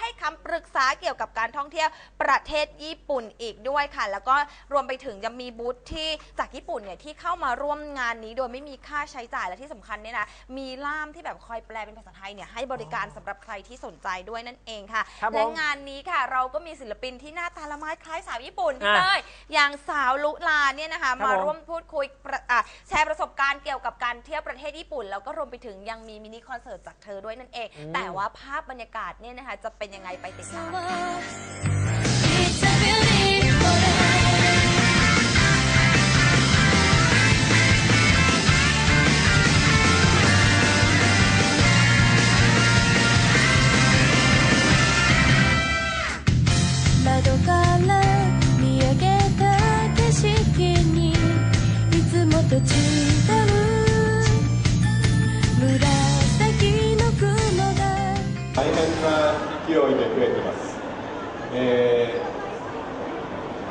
ให้คำปรึกษาเกี่ยวกับการท่องเที่ยวประเทศญี่ปุ่นอีกด้วยค่ะ แล้วก็รวมไปถึงยังมีบูธที่จากญี่ปุ่นเนี่ยที่เข้ามาร่วมงานนี้โดยไม่มีค่าใช้จ่ายและที่สำคัญเนี่ยนะมีล่ามที่แบบคอยแปลเป็นภาษาไทยเนี่ยให้บริการสำหรับใครที่สนใจด้วยนั่นเองค่ะครับผม และงานนี้ค่ะ เราก็มีศิลปินที่หน้าตาละไม้คล้ายสาวญี่ปุ่นพี่อะเต้ยอย่างสาวลุลาเนี่ยนะคะครับมาผม ร่วมพูดคุยประอะแชร์ประสบการณ์เกี่ยวกับการเที่ยวประเทศญี่ปุ่น แล้วก็รวมไปถึงยังมีมินิคอนเสิร์ตจากเธอด้วยนั่นเอง แต่ว่าภาพบรรยากาศเนี่ยนะคะจะเป็นยังไงไปติดตาม It's a beautiful day. 窓から見上げた景色にいつもと違う えー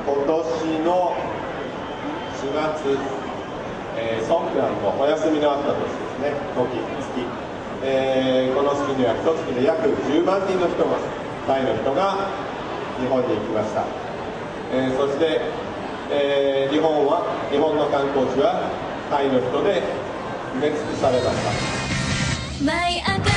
今年の4月、えー、ソンクランのお休みのあった年ですね。時月、えーこの月には一月で約10万人の人がタイの人が日本に行きました、えーそして、えー日本は日本の観光地はタイの人で埋め尽くされました。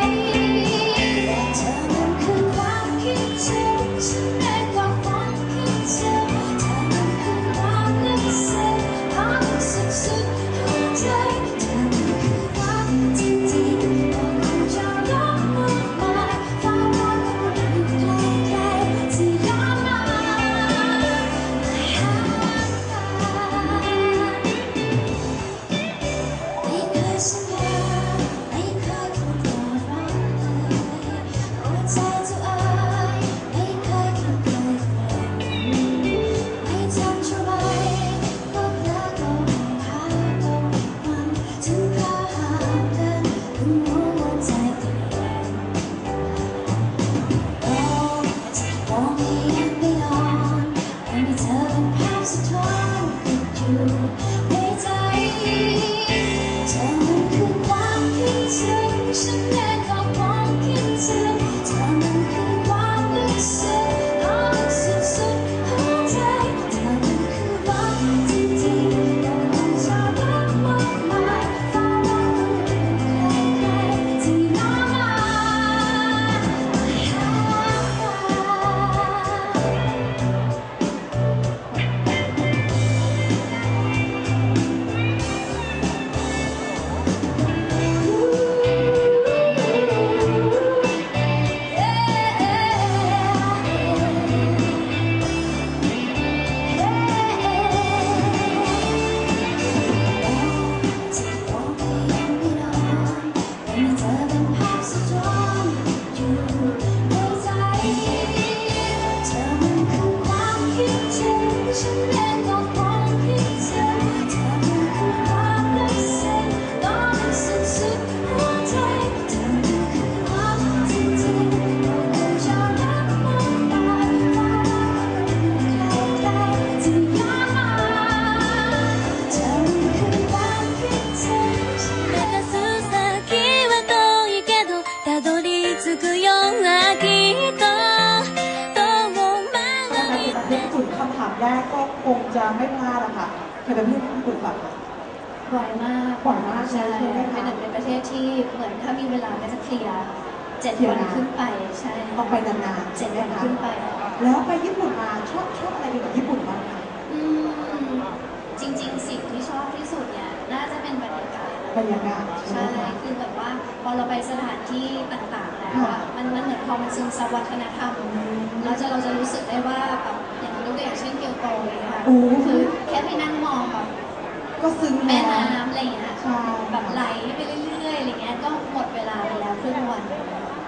แรกก็คงจะไม่พลาดอะค่ะเคยไปที่ญี่ปุ่นแบบบ่อยมากบ่อยมากใช่ใช่ไหมคะเป็นหนึ่งในประเทศที่เหมือนถ้ามีเวลาก็จะเคลียร์เจ็ดเคลียร์วันนะขึ้นไปใช่ต้องไปนานๆเจ็ใช่ดไหมวันคะขึ้นไป แล้วไปญี่ปุ่นมาชอบชอบอะไรเกี่ยวกับญี่ปุ่นบ้างคะอืมจริง ๆ สิ่งที่ชอบที่สุดเนี่ยน่าจะเป็นบรรยากาศบรรยากาศใช่ไหมคะคือแบบว่าพอเราไปสถานที่ต่างๆแล้วค่ะอะมันมันเหมือนพอมันซึมซับวัฒนธรรมเราจะเราจะรู้สึกได้ว่าแบบ อย่างยกตัวอย่างเช่นเกียวโตเลยค่ะโอ้ คือแค่ไปนั่งมองแบบก็ซึ้งแม่แล้วน้ำอะไรอย่างเงี้ยใช่แบบไหลไปเรื่อยๆอะไรเงี้ยก็หมดเวลาไปแล้วครึ่งวัน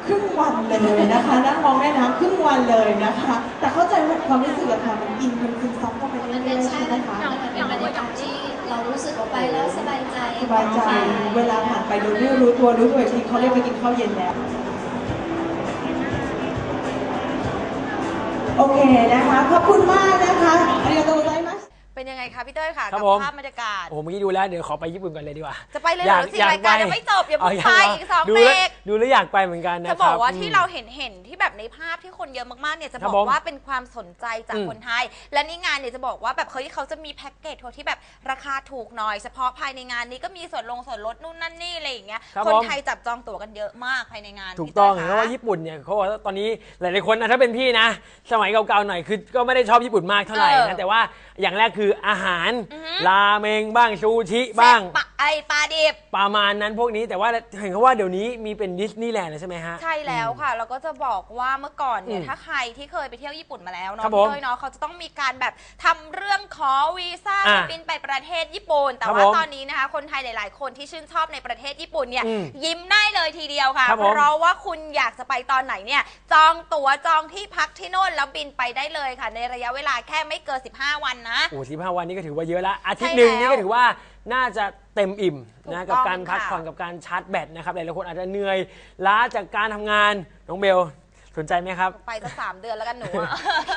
ครึ่งวันเลยนะคะนั่งมองแม่น้ำครึ่งวันเลยนะคะ แต่เข้าใจว่าความรู้สึกอะค่ะมันอินมันซึมซับเข้าไปมันเรื่เป็อนยๆใช่ใช่ไหมมันคะเป็นบรรยากาศที่เรารู้สึกว่าไปแล้วสบายใจสบายใจเวลาผ่านไปโดยไม่รู้ตัวรู้ตัวอีกทีเขาเรียกไปกินข้าวเย็นแล้ว โอเคนะคะ ขอบคุณมากนะคะ เป็นยังไงคะพี่เต้ยค่ะครักับผม ภาพบรรยากาศ โอ้โหเมื่อกี้ดูแล้วเดี๋ยวขอไปญี่ปุ่นกันเลยดีกว่า จะไปเลยเหรอสิรายการยังไม่จบอย่าเพิ่งยัไปเหรอีกสองดูเบรแล้วก ดูแล้วอยากไปเหมือนกันนะคจะรับบอกว่าอืมที่เราเห็นเห็นที่แบบในภาพที่คนเยอะมากๆเนี่ยจะครับบอกผมว่าเป็นความสนใจจากอืมคนไทย และนี่งานเนี่ยจะบอกว่าแบบเฮ้ยเขาจะมีแพ็กเกจทัวร์ที่แบบราคาถูกหน่อย เฉพาะภายในงานนี้ก็มีส่วนลงส่วนลดนู่นนั่นนี่อะไรอย่างเงี้ยครับคนผม ไทยจับจองตั๋วกันเยอะมากภายในงานถูกพี่ต้องยเพราะว่าญี่ปุ่นเนี่ยเขาบอกว่าตอนนี้หลายๆคนนะถ้าเป็นพี่นะ สมัยเก่าๆหน่อยคือก็ไม่ได้ชอบญี่ปุ่นมากเท่าไหร่นะแต่ว่าอย่างแรกคืออาหาร ราเมงบ้างชูชิบ้างปะไอปลาดิบ ประมาณนั้นพวกนี้แต่ว่าเห็นเขาว่าเดี๋ยวนี้มีเป็นดิสนีย์แลนด์แล้วใช่ไหมฮะ ใช่แล้วค่ะแล้วก็จะบอกว่าเมื่อก่อนเนี่ย อืมถ้าใครที่เคยไปเที่ยวญี่ปุ่นมาแล้วครัเนาะบผมพี่เต้ยเนาะเขาจะต้องมีการแบบทำเรื่องขอวีซ่าอะบินไปประเทศญี่ปุ่น แต่ครับว่าผมตอนนี้นะคะ คนไทยหลาย ๆ คนที่ชื่นชอบในประเทศญี่ปุ่นเนี่ยอืมยิ้มได้เลยทีเดียวค่ะ ครับผม เพราะว่าคุณอยากจะไปตอนไหนเนี่ย จองตั๋วจองที่พักที่โน่นแล้วบินไปได้เลยค่ะ ในระยะเวลาแค่ไม่เกิน15 วันนะ โอ้สิบห้าวันนี้ก็ถือว่าเยอะละอาทิตย์ใช่หนึ่งแล้ว นี่ก็ถือว่า น่าจะเต็มอิ่มถูกนะต้กับองการพักค่ะผ่อนกับการชาร์จแบตนะครับหลายๆคนอาจจะเหนื่อยล้าจากการทำงานน้องเบลสนใจไหมครับ ไปสักสามเดือนแล้วกันหนูอะ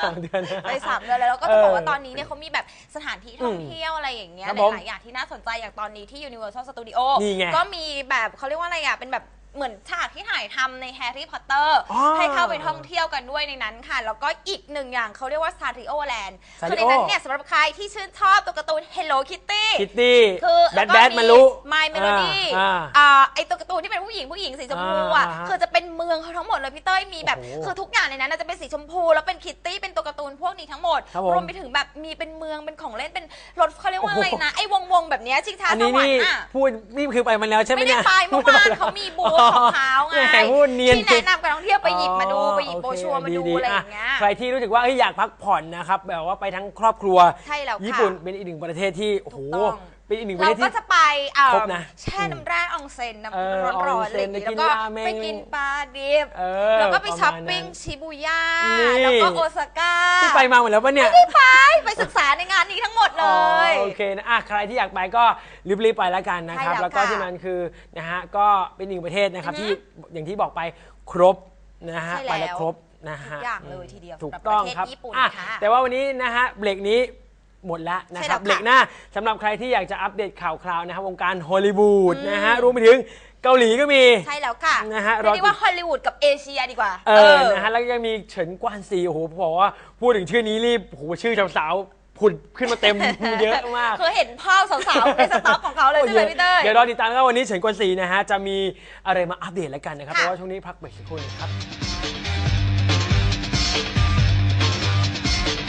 สามเดือนนะไปสามเดือนแล้วแล้วก็จะบอกว่าเออตอนนี้เนี่ยเขามีแบบสถานที่ท่องเที่ยวอะไรอย่างเงี้ยครับหผมลายๆอย่างที่น่าสนใจอย่างตอนนี้ที่ Universal Studio นี่ไงก็มีแบบเขาเรียกว่าอะไรอะเป็นแบบเหมือนฉากที่ถ่ายทำในแฮร์รี่พอตเตอร์อ๋อให้เข้าไปท่องเที่ยวกันด้วยในนั้นค่ะ แล้วก็อีกหนึ่งอย่างเขาเรียกว่า Sario Land คือใน Sanrio นั้นเนี่ยสำหรับใครที่ชื่นชอบตัวการ์ตูน Hello Kitty คิตตี้คือแบล้วดก็แบดมารู้ My Melody อ่าอ่าไอตัวการ์ตูนที่เป็นผู้หญิงผู้หญิงสีชมพูอะอ่าฮะคือจะเป็นเมืองเขาทั้งหมดเลยพี่เต้ยมีแบบโอ้โหคือทุกอย่างในนั้นนะจะเป็นสีชมพู แล้วเป็นคิตตี้เป็นตัวการ์ตูนพวกนี้ทั้งหมดครับผมรวมไปถึงแบบมีเป็นเมืองเป็นของเล่นเป็นรถเขาเรียกว่าโอ้อะโหไรนะไอ้วงวงๆแบบเนี้ยชิงช้าอันสนี้วรรนี่ค์อะพูดนี่คือไปมาแล้วใช่ไหมไม่ได้เนี่ยไปเมื่อวานเขามีบูธของเขาไงแหมพูดเนียนที่แนะนำกับนักท่องเที่ยวไปหยิบมาดูไปหยิบอ๋อโบรชัวร์มาดูโเคอะไรอย่างเงี้ยใครที่รู้สึกว่าเอ้ยอยากพักผ่อนนะครับแบบว่าไปทั้งครอบครัวใช่แล้วค่ะญี่ปุ่นเป็นอีกหนึ่งประเทศที่โอ้โหถูกต้องเป็นอีกหนึ่งประเราเทศก็ที่ จะไปเอ่อครบนะแช่น้ำแร่อองเซ็นเออน้ำร้อนๆอะไรอย่างอองเซ็นงี้แล้วก็ไปกินราเมงไปกินปลาดิบเออแล้วก็ไปประมาณช้อปปิ้งนั้นชิบูย่านี่ แล้วก็โอซาก้าที่ไปมาหมดแล้วปะเนี่ยไปไปศึกษาในงานนี้ทั้งหมดเลยอ๋อโอเคนะอะใครที่อยากไปก็รีบๆไปแล้วกันนะครับ ใช่แล้วแล้วก็ค่ะที่นั้นคือนะฮะก็เป็นหนึ่งประเทศนะครับอือฮึที่อย่างที่บอกไปครบนะฮะใช่แล้วไปแล้วครบนะฮะทุกอย่างเลยทีเดียวถูกสำหรับต้องประเทศครับญี่ปุ่นอะค่ะ แต่ว่าวันนี้นะฮะเบรกนี้ หมดแล้วนะใช่คแล้รับวค่ะ เบรกหน้าสำหรับใครที่อยากจะอัปเดตข่าวคราวนะครับวงการฮอลลีวูดนะฮะรวมไปถึงเกาหลีก็มี ใช่แล้วค่ะนะฮะเรียกได้รอติดว่าฮอลลีวูดกับเอเชียดีกว่า เออนะฮะแล้วก็ยังมีเฉินกวานซีโอ้โหบอกว่าพูดถึงชื่อนี้รีบโอ้โหชื่อสาวๆผุดขึ้นมาเต็ม เยอะมาก คือเห็นภาพสาวๆ ในสต็อกของเขาเลยใช่ไหมพี่เต้ย เดี๋ยวรอติดตามกันว่าวันนี้เฉินกวนซีนะฮะ จะมีอะไรมาอัปเดตแล้วกันนะครับค่ะเพราะว่าช่วงนี้พักเบรกสักครู่หนึงครับ